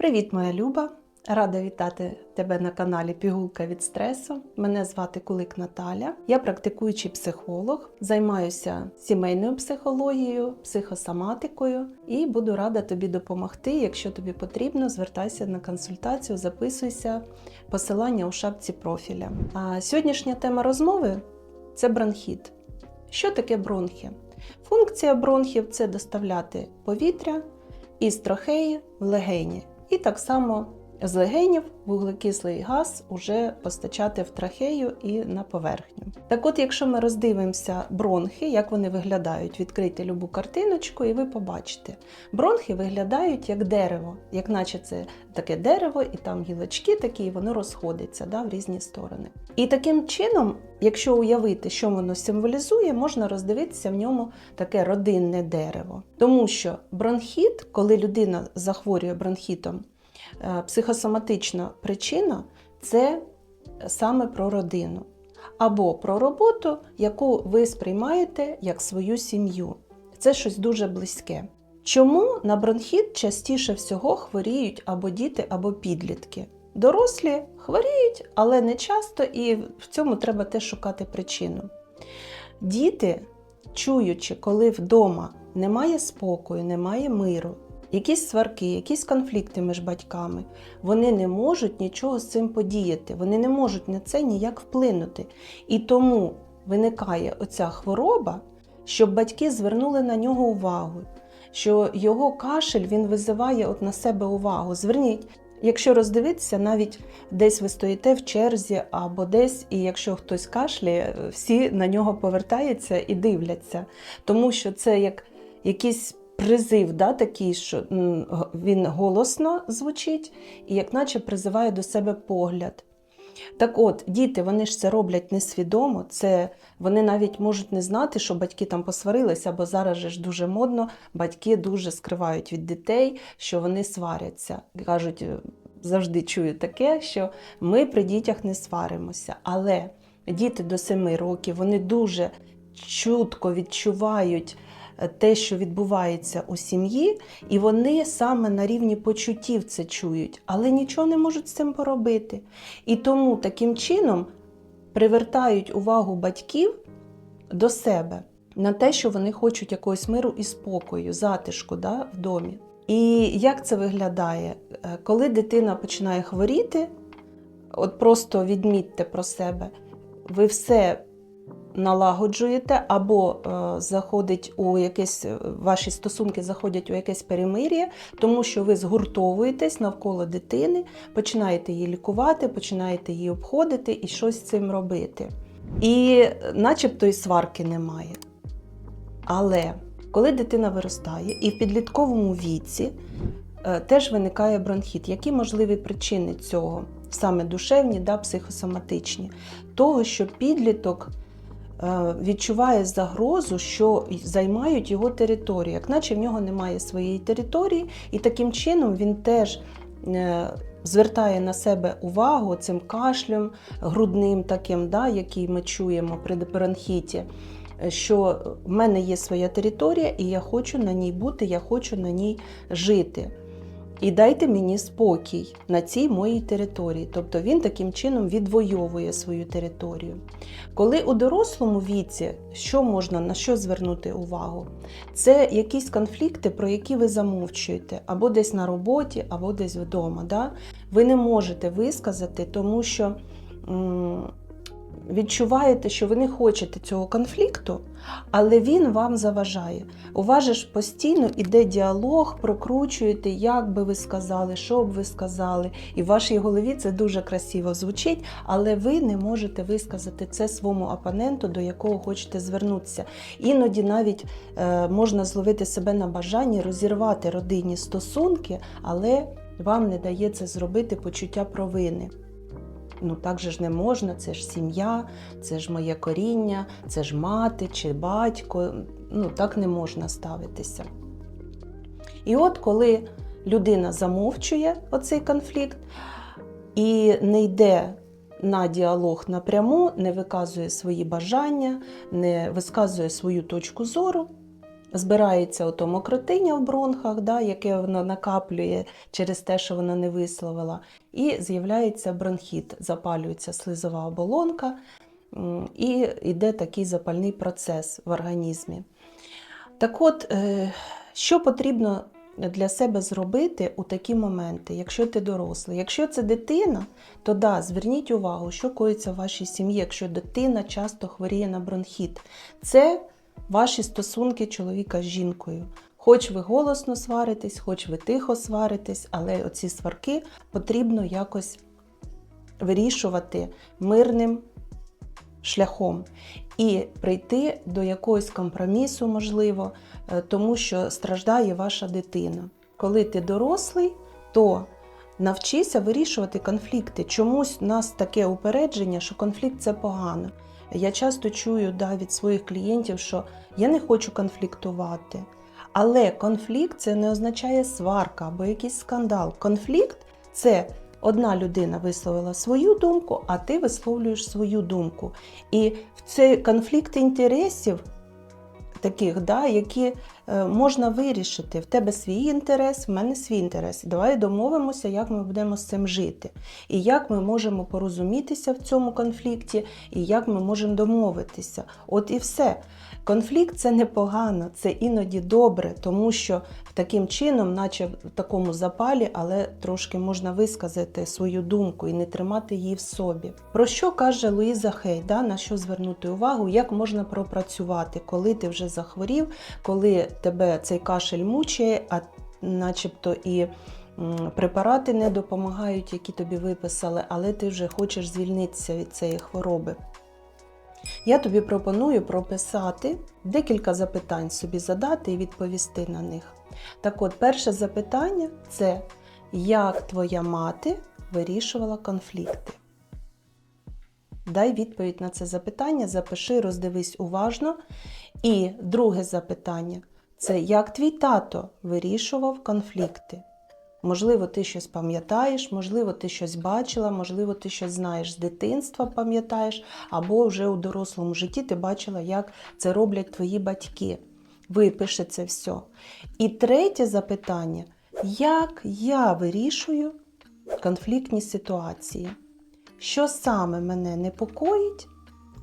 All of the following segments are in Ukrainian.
Привіт, моя Люба! Рада вітати тебе на каналі Пігулка від стресу. Мене звати Кулик Наталя. Я практикуючий психолог, займаюся сімейною психологією, психосоматикою і буду рада тобі допомогти. Якщо тобі потрібно, звертайся на консультацію, записуйся, посилання у шапці профіля. А сьогоднішня тема розмови це бронхіт. Що таке бронхи? Функція бронхів це доставляти повітря із трахеї в легені. І так само з легенів вуглекислий газ уже постачати в трахею і на поверхню. Так от, якщо ми роздивимося бронхи, як вони виглядають, відкрийте любу картиночку, і ви побачите. Бронхи виглядають як дерево, як наче це таке дерево, і там гілочки такі, і воно розходиться да, в різні сторони. І таким чином, якщо уявити, що воно символізує, можна роздивитися в ньому таке родинне дерево. Тому що бронхіт, коли людина захворює бронхітом, психосоматична причина це саме про родину або про роботу, яку ви сприймаєте як свою сім'ю. Це щось дуже близьке. Чому на бронхіт частіше всього хворіють або діти, або підлітки? Дорослі хворіють, але не часто, і в цьому треба теж шукати причину. Діти, чуючи, коли вдома немає спокою, немає миру, якісь сварки, якісь конфлікти між батьками, вони не можуть нічого з цим подіяти, вони не можуть на це ніяк вплинути. І тому виникає оця хвороба, щоб батьки звернули на нього увагу, що його кашель він визиває от на себе увагу. Зверніть. Якщо роздивитися, навіть десь ви стоїте в черзі або десь, і якщо хтось кашляє, всі на нього повертаються і дивляться, тому що це як якийсь призив, да, такий, що він голосно звучить, і як наче призиває до себе погляд. Так от, діти, вони ж це роблять несвідомо, це вони навіть можуть не знати, що батьки там посварилися, бо зараз же ж дуже модно, батьки дуже скривають від дітей, що вони сваряться. Кажуть, е, завжди чую таке, що ми при дітях не сваримося. Але діти до 7 років вони дуже чутко відчувають те, що відбувається у сім'ї, і вони саме на рівні почуттів це чують, але нічого не можуть з цим поробити. І тому таким чином привертають увагу батьків до себе на те, що вони хочуть якогось миру і спокою, затишку да, в домі. І як це виглядає? Е, Коли дитина починає хворіти, от просто відмітьте про себе, ви все налагоджуєте або е, заходить у якесь е, ваші стосунки заходять у якесь перемир'я, тому що ви згуртовуєтесь навколо дитини, починаєте її лікувати, починаєте її обходити і щось з цим робити. І е, начебто і сварки немає. Але коли дитина виростає і в підлітковому віці теж виникає бронхіт, які можливі причини цього, саме душевні, да, психосоматичні, того, що підліток відчуває загрозу, що займають його територію, як наче в нього немає своєї території, і таким чином він теж е, звертає на себе увагу цим кашлем грудним, таким, да, який ми чуємо при е, що в мене є своя територія, і я хочу на ній бути, я хочу на ній жити. І дайте мені спокій на цій моїй території. Тобто він таким чином відвоює свою територію. Коли у дорослому віці, що можна на що звернути увагу? Це якісь конфлікти, про які ви замовчуєте, або десь на роботі, або десь вдома. Да? Ви не можете висказати, тому що відчуваєте, що ви не хочете цього конфлікту, але він вам заважає. У вас ж постійно іде діалог, прокручуєте, як би ви сказали, що б ви сказали. І в вашій голові це дуже красиво звучить, але ви не можете висказати це своєму опоненту, до якого хочете звернутися. Іноді навіть е, можна зловити себе на бажанні розірвати родинні стосунки, але вам не дає це зробити почуття провини. Ну так же ж не можна, це ж сім'я, це ж моє коріння, це ж мати чи батько. Ну так не можна ставитися. І от коли людина замовчує оцей конфлікт і не йде на діалог напряму, не виказує свої бажання, не висказує свою точку зору, збирається ото мокротиння в бронхах, да, яке воно накаплює через те, що вона не висловила, і з'являється бронхіт, запалюється слизова оболонка, і йде такий запальний процес в організмі. Так от, е, що потрібно для себе зробити у такі моменти, якщо ти дорослий? Якщо це дитина, то да, зверніть увагу, що коїться в вашій сім'ї, якщо дитина часто хворіє на бронхіт. Це ваші стосунки чоловіка з жінкою. Хоч ви голосно сваритесь, хоч ви тихо сваритесь, але оці сварки потрібно якось вирішувати мирним шляхом і прийти до якогось компромісу, можливо, е, тому що страждає ваша дитина. Коли ти дорослий, то навчися вирішувати конфлікти. Чомусь у нас таке упередження, що конфлікт це погано. Я часто чую да, від своїх клієнтів, що я не хочу конфліктувати. Але конфлікт це не означає сварка або якийсь скандал. Конфлікт це одна людина висловила свою думку, а ти висловлюєш свою думку. І в цей конфлікт інтересів, таких, да, які можна вирішити. В тебе свій інтерес, в мене свій інтерес. Давай домовимося, як ми будемо з цим жити, і як ми можемо порозумітися в цьому конфлікті, і як ми можемо домовитися. От і все. Конфлікт це непогано, це іноді добре, тому що таким чином, наче в такому запалі, але трошки можна висказати свою думку і не тримати її в собі. Про що каже Луїза Хей, да, на що звернути увагу, як можна пропрацювати, коли ти вже захворів, коли тебе цей кашель мучає, а начебто і препарати не допомагають, які тобі виписали, але ти вже хочеш звільнитися від цієї хвороби. Я тобі пропоную прописати декілька запитань собі задати і відповісти на них. Так от, перше запитання це як твоя мати вирішувала конфлікти? Дай відповідь на це запитання, запиши, роздивись уважно. І друге запитання це як твій тато вирішував конфлікти? Можливо, ти щось пам'ятаєш, можливо, ти щось бачила, можливо, ти щось знаєш з дитинства, пам'ятаєш, або вже у дорослому житті ти бачила, як це роблять твої батьки. Випиши це все. І третє запитання: як я вирішую конфліктні ситуації? Що саме мене непокоїть,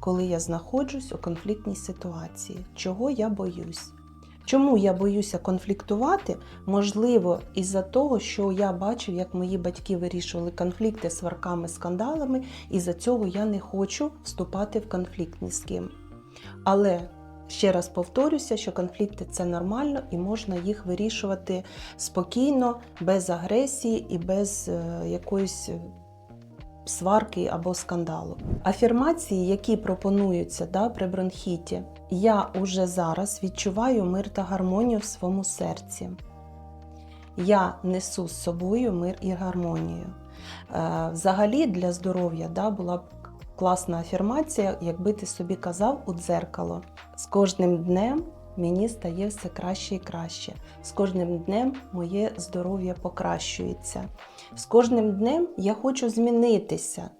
коли я знаходжусь у конфліктній ситуації? Чого я боюсь? Чому я боюся конфліктувати? Можливо, із-за того, що я бачив, як мої батьки вирішували конфлікти сварками, скандалами, і за цього я не хочу вступати в конфлікт ні з ким. Але ще раз повторюся, що конфлікти це нормально і можна їх вирішувати спокійно, без агресії і без е, якоїсь сварки або скандалу. Афірмації, які пропонуються да, при бронхіті, я уже зараз відчуваю мир та гармонію в своєму серці. Я несу з собою мир і гармонію. Е, Взагалі для здоров'я да, була б класна афірмація, якби ти собі казав у дзеркало. З кожним днем мені стає все краще і краще. З кожним днем моє здоров'я покращується. З кожним днем я хочу змінитися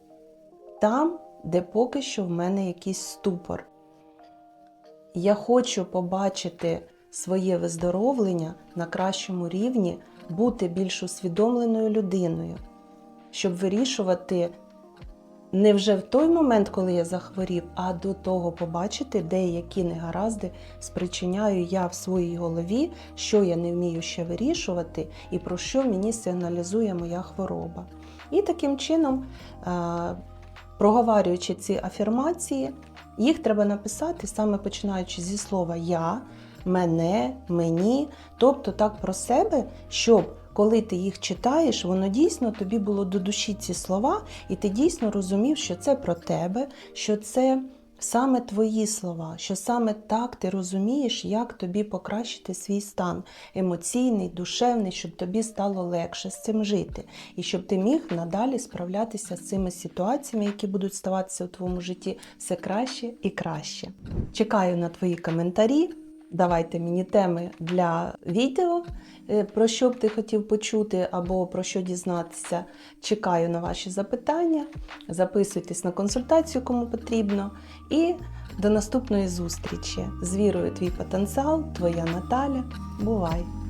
там, де поки що в мене якийсь ступор. Я хочу побачити своє виздоровлення на кращому рівні, бути більш усвідомленою людиною, щоб вирішувати не вже в той момент, коли я захворів, а до того побачити, де які негаразди спричиняю я в своїй голові, що я не вмію ще вирішувати, і про що мені сигналізує моя хвороба. І таким чином, е, проговорюючи ці афірмації, їх треба написати саме починаючи зі слова я, мене, мені, тобто так про себе, щоб коли ти їх читаєш, воно дійсно тобі було до душі ці слова, і ти дійсно розумів, що це про тебе, що це саме твої слова, що саме так ти розумієш, як тобі покращити свій стан емоційний, душевний, щоб тобі стало легше з цим жити, і щоб ти міг надалі справлятися з цими ситуаціями, які будуть ставатися у твоєму житті все краще і краще. Чекаю на твої коментарі. Давайте мені теми для відео, е, про що б ти хотів почути або про що дізнатися. Чекаю на ваші запитання. Записуйтесь на консультацію, кому потрібно. І до наступної зустрічі. З вірою, твій потенціал, твоя Наталя. Бувай!